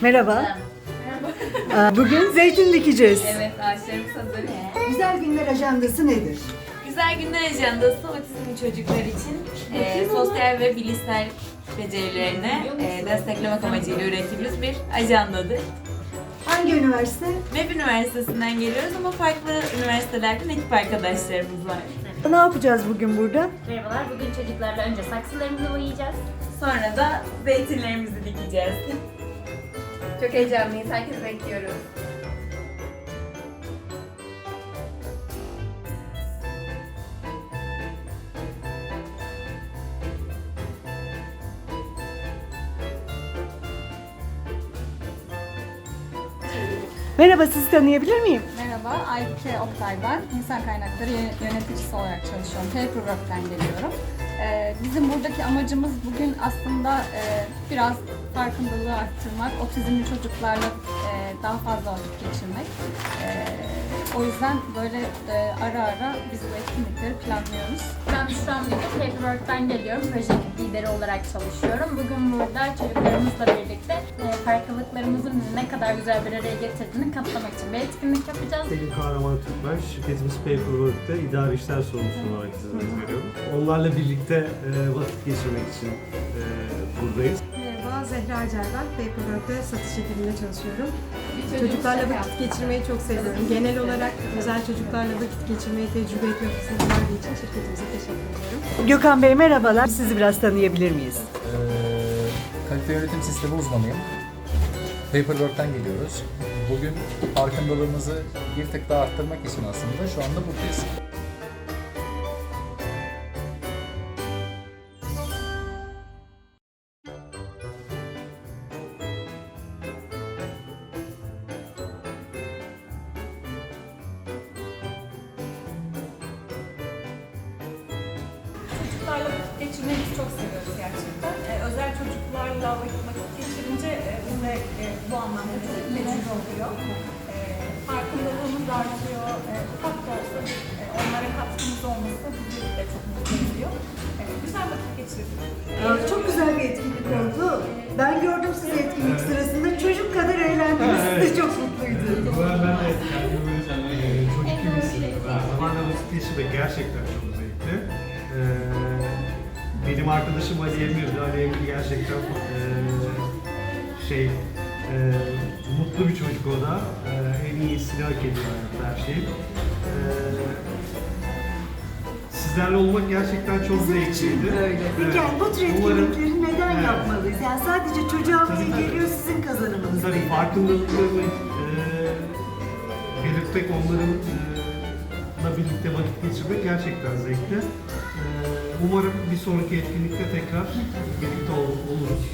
Merhaba. Ee, Bugün zeytin dikeceğiz. Evet, ağaçlarımız hazır. Güzel günler ajandası nedir? Güzel günler ajandası otizmli çocuklar için e, sosyal ve bilişsel becerilerini e, desteklemek amacıyla ürettiğimiz bir ajandadır. Hangi üniversite? Web Üniversitesi'nden geliyoruz ama farklı üniversitelerden ekip arkadaşlarımız var. Ne yapacağız bugün burada? Merhabalar, bugün çocuklarla önce saksılarımızı boyayacağız. Sonra da zeytinlerimizi dikeceğiz. Çok heyecanlıyız. Herkesi bekliyoruz. Merhaba sizi tanıyabilir miyim? Merhaba, Aybüke Oktay ben. İnsan kaynakları yö- yöneticisi olarak çalışıyorum. Paperwork'ten geliyorum. Ee, bizim buradaki amacımız bugün aslında e, biraz farkındalığı arttırmak, otizmli çocuklarla e, daha fazla vakit geçirmek. E, o yüzden böyle ara ara biz bu etkinlikleri planlıyoruz. Ben şu an bugün Paperwork'ten geliyorum. Proje lideri olarak çalışıyorum. Bugün burada çocuklarımızla birlikte e, farklılıklarımızın ne kadar güzel bir araya getirdiğini kanıtlamak için bir etkinlik yapacağız. Selim Kahraman Türkmen, şirketimiz Paperwork'te idari işler sorumlusu olarak hizmet veriyorum. Onlarla birlikte e, vakit geçirmek için e, buradayız. Merhaba, Zehra Acar ben. Paperwork'te satış ekibinde çalışıyorum. Çocuklarla vakit geçirmeyi çok seviyorum. Genel olarak özel çocuklarla vakit geçirmeyi tecrübe etme fırsatı verdiği için şirketimize teşekkür ediyorum. Gökhan Bey merhabalar. Sizi biraz tanıyabilir miyiz? Ee, kalite yönetim sistemi uzmanıyım. Paperwork'ten geliyoruz. Bugün farkındalığımızı bir tık daha arttırmak için aslında şu anda buradayız. Çocuklarla vakit geçirmeyi çok seviyoruz gerçekten. Ee, e, bize e, bu anlamda çok tecrübe oluyor. E, farkındalığımız artıyor. E, ufak da olsa e, onlara katkımız olması bizi de çok mutlu ediyor. E, güzel vakit geçirdik. Ee, Çok güzel bir etkinlik oldu. Ben gördüm sizi etkinlik sırasında. Çocuk kadar eğlendiniz. Siz de çok mutluydunuz. Ben de kendimi böyle e, çocuk gibi hissediyorum. Zamanla vakit geçirmek gerçekten çok zevkli. E, benim arkadaşım Ali Emir'di. Ali Emir gerçekten e, şey e, mutlu bir çocuk o da. E, en iyisini hak ediyor hayatta her şeyin. E, sizlerle olmak gerçekten çok zevkliydi. Böyle. Peki Evet. yani bu tür Umarım- etkinlikleri neden Evet. yapmalıyız? Yani sadece çocuğa Tabii, tabii. geliyor sizin kazanımınız Tabii değil. farkındalıklarını e, belirtmek, onların e, birlikte vakit geçirmek gerçekten zevkli. E, umarım bir sonraki etkinlikte tekrar birlikte ol- oluruz.